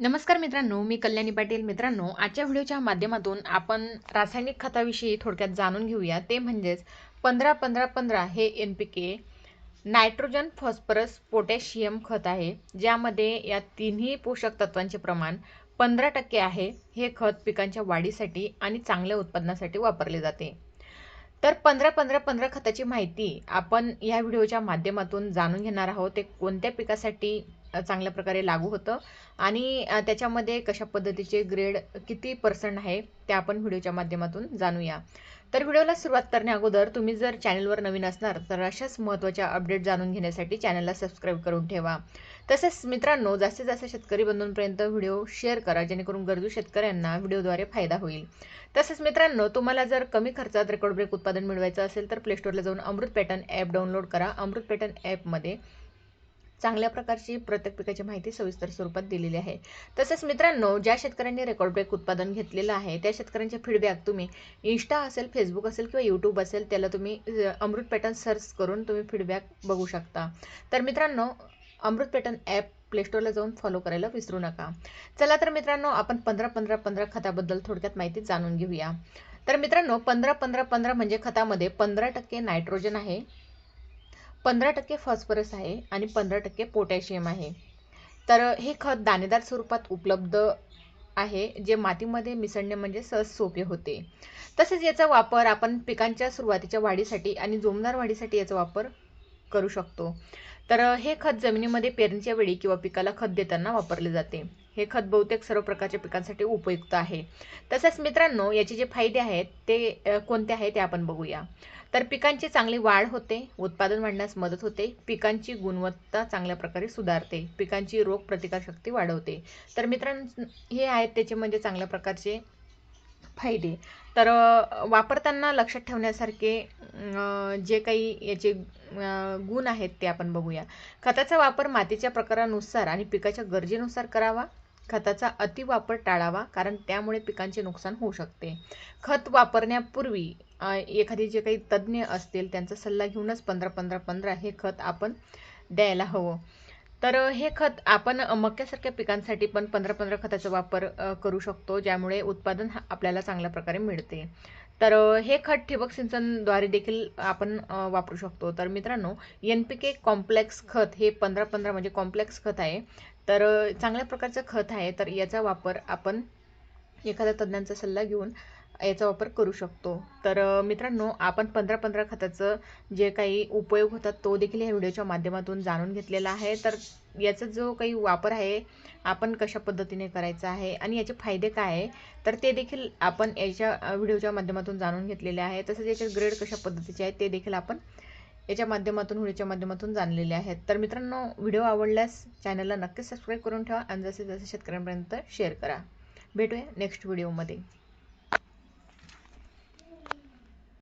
नमस्कार मित्रांनो मी कल्याणी पाटील. मित्रांनो आजच्या व्हिडिओच्या माध्यमातून आपण रासायनिक खताविषयी थोडक्यात जाणून घेऊया. ते म्हणजेच पंधरा पंधरा पंधरा हे N P K nitrogen phosphorus potassium खत आहे. ज्यामध्ये या तिन्ही पोषक तत्वांचे प्रमाण पंधरा टक्के आहे. हे खत पिकांच्या वाढीसाठी आणि चांगल्या उत्पादनासाठी वापरले जाते. तर पंधरा पंधरा पंधरा खताची माहिती आपण या व्हिडिओच्या माध्यमातून जाणून घेणार आहोत. ते कोणत्या पिकासाठी चांगल्या प्रकारे लागू होतं. आणि त्याच्यामध्ये कशा पद्धतीचे ग्रेड किती पर्सेंट आहे ते आपण व्हिडिओच्या माध्यमातून जाणूया. तर व्हिडिओला सुरुवात करण्या अगोदर तुम्ही जर चॅनलवर नवीन असणार तर अशाच महत्त्वाच्या अपडेट जाणून घेण्यासाठी चॅनलला सबस्क्राईब करून ठेवा. तसेच मित्रांनो जास्तीत जास्त शेतकरी बंधूंपर्यंत व्हिडिओ शेअर करा जेणेकरून गरजू शेतकऱ्यांना व्हिडिओद्वारे फायदा होईल. तसेच मित्रांनो तुम्हाला जर कमी खर्चात रेकॉर्ड ब्रेक उत्पादन मिळवायचं असेल तर प्लेस्टोरला जाऊन अमृत पॅटर्न ॲप डाउनलोड करा. अमृत पॅटर्न ॲपमध्ये चांगल्या प्रकारची प्रत्येक पिकाची माहिती सविस्तर स्वरूपात दिलेली आहे. तसेच मित्रांनो ज्या शेतकऱ्यांनी रेकॉर्ड ब्रेक उत्पादन घेतलेलं आहे त्या शेतकऱ्यांचे फीडबॅक तुम्ही इंस्टा असेल फेसबुक असेल किंवा यूट्यूब असेल त्याला तुम्ही अमृत पॅटर्न सर्च करून तुम्ही फीडबॅक बघू शकता. तर मित्रांनो अमृत पॅटर्न ॲप प्लेस्टोरला जाऊन फॉलो करायला विसरू नका. चला तर मित्रांनो आपण पंधरा पंधरा पंधरा खताबद्दल थोडक्यात माहिती जाणून घेऊया. तर मित्रांनो पंधरा पंधरा पंधरा म्हणजे खतामध्ये पंधरा टक्के नायट्रोजन आहे. पंधरा टक्के फॉस्फरस आहे आणि पंधरा टक्के पोटॅशियम आहे. तर हे खत दाणेदार स्वरूपात उपलब्ध आहे जे मातीमध्ये मिसळणे म्हणजे सहज सोपे होते. तसेच याचा वापर आपण पिकांच्या सुरुवातीच्या वाढीसाठी आणि जोमदार वाढीसाठी याचा वापर करू शकतो. तर हे खत जमिनीमध्ये पेरणीच्या वेळी किंवा पिकाला खत देताना वापरले जाते. हे खत बहुतेक सर्व प्रकारच्या पिकांसाठी उपयुक्त आहे. तसेच मित्रांनो याचे जे फायदे आहेत ते कोणते आहेत ते आपण बघूया. तर पिकांची चांगली वाढ होते उत्पादन वाढण्यास मदत होते पिकांची गुणवत्ता चांगल्या प्रकारे सुधारते पिकांची रोग प्रतिकारशक्ती वाढवते. तर मित्रांनो हे आहेत त्याचे म्हणजे चांगल्या प्रकारचे फायदे. तर वापरताना लक्षात ठेवण्यासारखे जे काही याचे गुण आहेत ते आपण बघूया. खताचा वापर मातीच्या प्रकारानुसार आणि पिकाच्या गरजेनुसार करावा. खताचा अतिवापर टाळावा कारण त्यामुळे पिकांचे नुकसान होऊ शकते. खत वापरण्यापूर्वी एखादी जे काही तज्ज्ञ असतील त्यांचा सल्ला घेऊनच पंधरा पंधरा पंधरा हे खत आपण द्यायला हवं. तर हे खत आपण मक्यासारख्या पिकांसाठी पण पंधरा पंधरा खताचा वापर करू शकतो ज्यामुळे उत्पादन आपल्याला चांगल्या प्रकारे मिळते. तर हे खत ठिबक सिंचनद्वारे देखील आपण वापरू शकतो. तर मित्रांनो एन पी के कॉम्प्लेक्स खत हे पंधरा पंधरा म्हणजे कॉम्प्लेक्स खत आहे. तर चांगल्या प्रकारचं खत आहे. तर याचा वापर आपण एखाद्या तज्ज्ञांचा सल्ला घेऊन याचा वापर करू शकतो. तर मित्रांनो आपण पंधरा पंधरा खताचं जे काही उपयोग होतात तो देखील या व्हिडिओच्या माध्यमातून जाणून घेतलेला आहे. तर याचा जो काही वापर आहे आपण कशा पद्धतीने करायचा आहे आणि याचे फायदे काय आहे तर ते देखील आपण याच्या व्हिडिओच्या माध्यमातून जाणून घेतलेले आहे. तसंच याचे ग्रेड कशा पद्धतीचे आहेत ते देखील आपण याच्या माध्यमातून व्हिडिओच्या माध्यमातून जाणलेले आहेत. तर मित्रांनो व्हिडिओ आवडल्यास चॅनलला नक्कीच सबस्क्राईब करून ठेवा आणि जसे जसे शेतकऱ्यांपर्यंत शेअर करा. भेटूया नेक्स्ट व्हिडिओमध्ये.